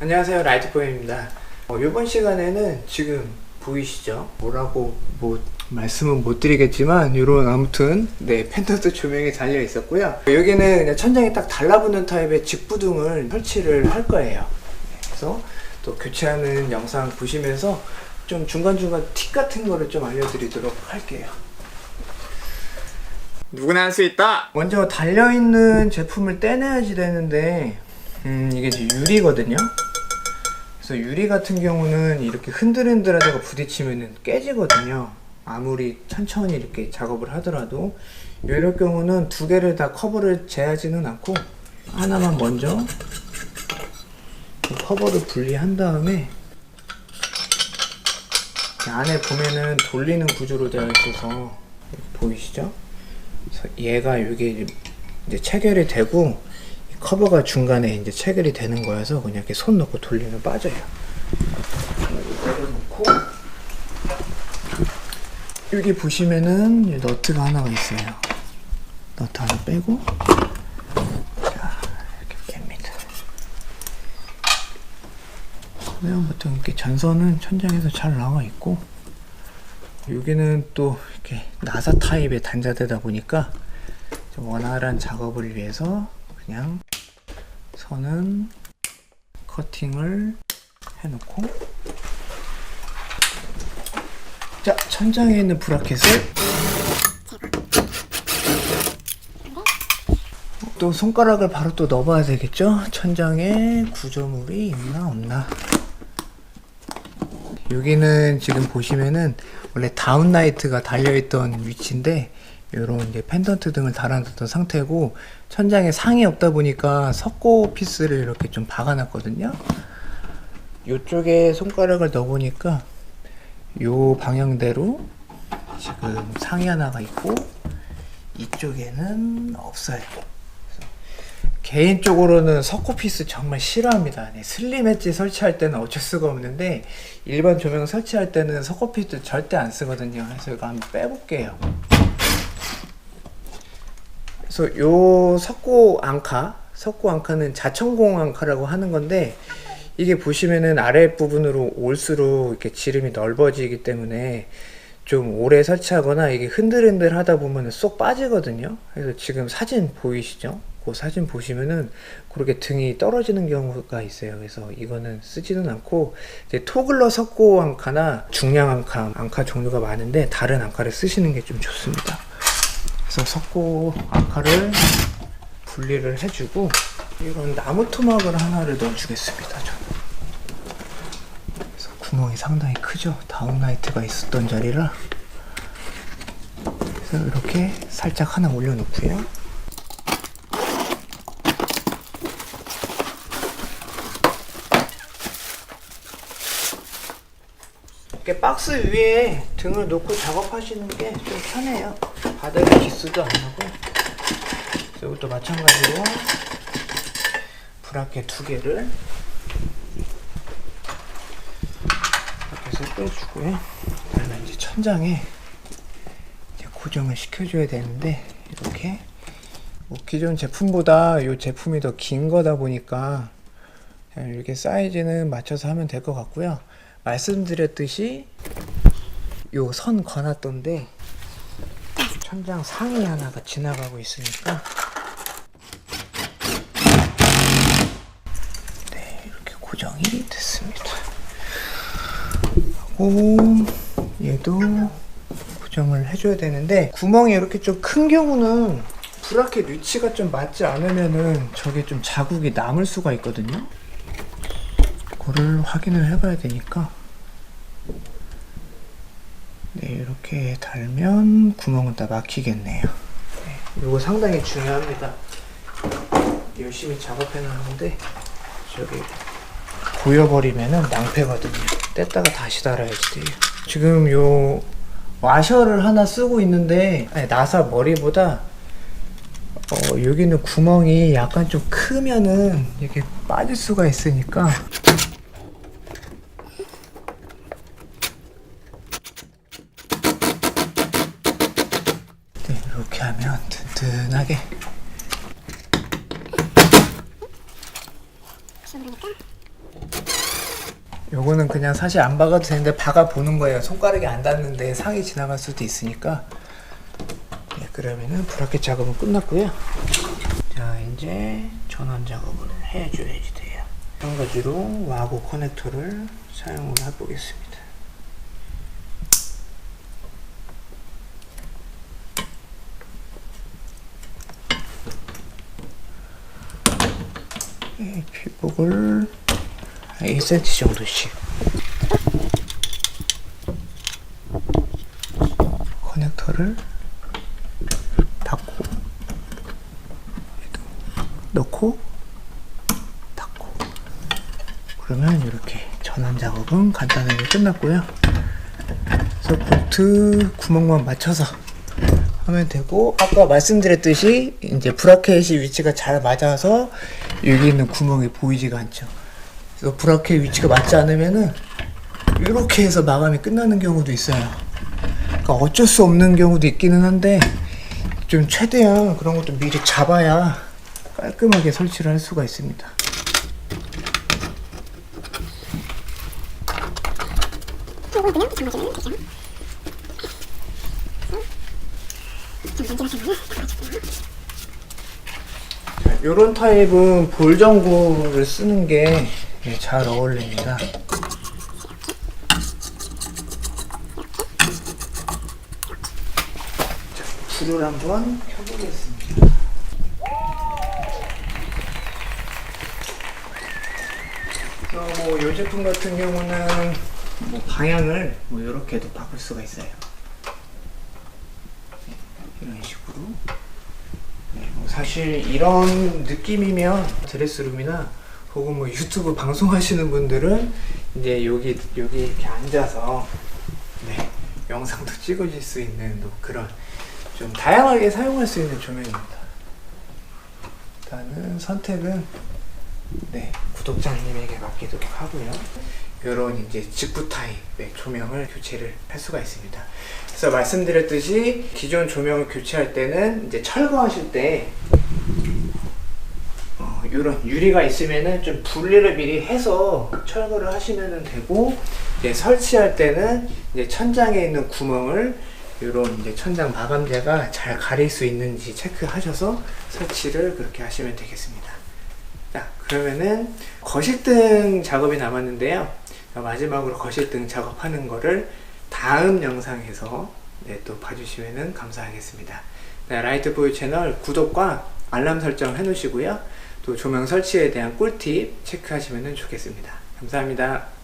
안녕하세요 라이트보입니다. 어, 이번 시간에는 지금 보이시죠? 뭐라고 뭐 말씀은 못 드리겠지만 이런 아무튼 네 펜던트 조명이 달려 있었고요. 여기는 그냥 천장에 딱 달라붙는 타입의 직부등을 설치를 할 거예요. 네, 그래서 또 교체하는 영상 보시면서 좀 중간중간 팁 같은 거를 좀 알려드리도록 할게요. 누구나 할 수 있다. 먼저 달려있는 제품을 떼내야지 되는데 음 이게 이제 유리거든요 그래서 유리 같은 경우는 이렇게 흔들흔들 하다가 부딪히면 깨지거든요 아무리 천천히 이렇게 작업을 하더라도 이럴 경우는 두 개를 다 커버를 재하지는 않고 하나만 먼저 이 커버를 분리한 다음에 이 안에 보면은 돌리는 구조로 되어 있어서 보이시죠? 얘가 여기 이제 체결이 되고 이 커버가 중간에 이제 체결이 되는 거여서 그냥 이렇게 손 넣고 돌리면 빠져요. 내려놓고 여기 보시면은 이 너트가 하나가 있어요. 너트 하나 빼고 자 이렇게 깹니다. 그러면 보통 이렇게 전선은 천장에서 잘 나와 있고 여기는 또 이렇게 나사 타입의 단자대다 보니까 좀 원활한 작업을 위해서 그냥 선은 커팅을 해놓고. 자 천장에 있는 브라켓을. 또 손가락을 바로 또 넣어봐야 되겠죠? 천장에 구조물이 있나 없나. 여기는 지금 보시면은 원래 다운라이트가 달려있던 위치인데 이런 이제 펜던트 등을 달아놨던 상태고 천장에 상이 없다 보니까 석고 피스를 이렇게 좀 박아놨거든요. 이쪽에 손가락을 넣어보니까 요 방향대로 지금 상이 하나가 있고 이쪽에는 없어요. 개인적으로는 석고피스 정말 싫어합니다. 네, 슬림 엣지 설치할 때는 어쩔 수가 없는데 일반 조명 설치할 때는 석고피스 절대 안 쓰거든요. 그래서 이거 한번 빼볼게요. 그래서 요 석고 앙카, 석고 앙카는 자천공 앙카라고 하는 건데 이게 보시면은 아래 부분으로 올수록 이렇게 지름이 넓어지기 때문에 좀 오래 설치하거나 이게 흔들흔들 하다 보면 쏙 빠지거든요. 그래서 지금 사진 보이시죠? 그 사진 보시면은 그렇게 등이 떨어지는 경우가 있어요. 그래서 이거는 쓰지는 않고 이제 토글러 석고 앙카나 중량 앙카, 앙카 종류가 많은데 다른 앙카를 쓰시는 게 좀 좋습니다. 그래서 석고 앙카를 분리를 해주고 이런 나무 토막을 하나를 넣어주겠습니다. 저는. 그래서 구멍이 상당히 크죠. 다운라이트가 있었던 자리라. 그래서 이렇게 살짝 하나 올려놓고요. 이렇게 박스 위에 등을 놓고 작업하시는 게 좀 편해요. 바닥에 기스도 안 나고. 이것도 마찬가지로 브라켓 두 개를 이렇게 빼주고요. 그다음에 이제 천장에 이제 고정을 시켜줘야 되는데 이렇게 뭐 기존 제품보다 이 제품이 더 긴 거다 보니까 이렇게 사이즈는 맞춰서 하면 될 것 같고요. 말씀드렸듯이 요 선 거놨던데 천장 상위 하나가 지나가고 있으니까 네 이렇게 고정이 됐습니다. 하고 얘도 고정을 해줘야 되는데 구멍이 이렇게 좀 큰 경우는 브라켓 위치가 좀 맞지 않으면은 저게 좀 자국이 남을 수가 있거든요. 그거를 확인을 해봐야 되니까 네 이렇게 달면 구멍은 다 막히겠네요. 네, 이거 상당히 중요합니다. 열심히 작업해 놨는데 저기 고여버리면은 낭패거든요. 뗐다가 다시 달아야지 돼요. 지금 요 와셔를 하나 쓰고 있는데 아니, 나사 머리보다 어, 여기는 구멍이 약간 좀 크면은 이렇게 빠질 수가 있으니까 이렇게 하면 든든하게 요거는 그냥 사실 안 박아도 되는데 박아 보는 거예요. 손가락이 안 닿는데 상이 지나갈 수도 있으니까. 네, 그러면은 브라켓 작업은 끝났고요. 자, 이제 전원 작업을 해줘야지 돼요. 마찬가지로 와고 커넥터를 사용을 해보겠습니다. 이 피복을 1cm 정도씩. 커넥터를 닫고 넣고 닫고. 그러면 이렇게 전원 작업은 간단하게 끝났고요. 그래서 볼트 구멍만 맞춰서 하면 되고 아까 말씀드렸듯이 이제 브라켓이 위치가 잘 맞아서 여기 있는 구멍이 보이지가 않죠 그래서 브라켓 위치가 맞지 않으면은 이렇게 해서 마감이 끝나는 경우도 있어요 그러니까 어쩔 수 없는 경우도 있기는 한데 좀 최대한 그런 것도 미리 잡아야 깔끔하게 설치를 할 수가 있습니다. 이걸 그냥 잠궈주면 되죠. 잠깐 지나가면 자, 요 런 타입은 볼 전구를 쓰는 게 잘 어울립니다. 자, 불을 한번 켜보겠습니다. 그래서 뭐 이 제품 같은 경우는 뭐 방향을 뭐 이렇게도 바꿀 수가 있어요. 네, 이런 식으로. 사실 이런 느낌이면 드레스룸이나 혹은 뭐 유튜브 방송하시는 분들은 이제 여기 여기 이렇게 앉아서 네, 영상도 찍어질 수 있는 또 그런 좀 다양하게 사용할 수 있는 조명입니다. 일단은 선택은 네 구독자님에게 맡기도록 하고요. 이런 이제 직구 타입의 조명을 교체를 할 수가 있습니다. 그래서 말씀드렸듯이 기존 조명을 교체할 때는 이제 철거하실 때 어, 이런 유리가 있으면은 좀 분리를 미리 해서 철거를 하시면 되고 이제 설치할 때는 이제 천장에 있는 구멍을 이런 이제 천장 마감재가 잘 가릴 수 있는지 체크하셔서 설치를 그렇게 하시면 되겠습니다. 자, 그러면은 거실등 작업이 남았는데요. 자, 마지막으로 거실 등 작업하는 거를 다음 영상에서 네, 또 봐주시면 감사하겠습니다. 네, 라이트보이 채널 구독과 알람 설정 해놓으시고요. 또 조명 설치에 대한 꿀팁 체크하시면 좋겠습니다. 감사합니다.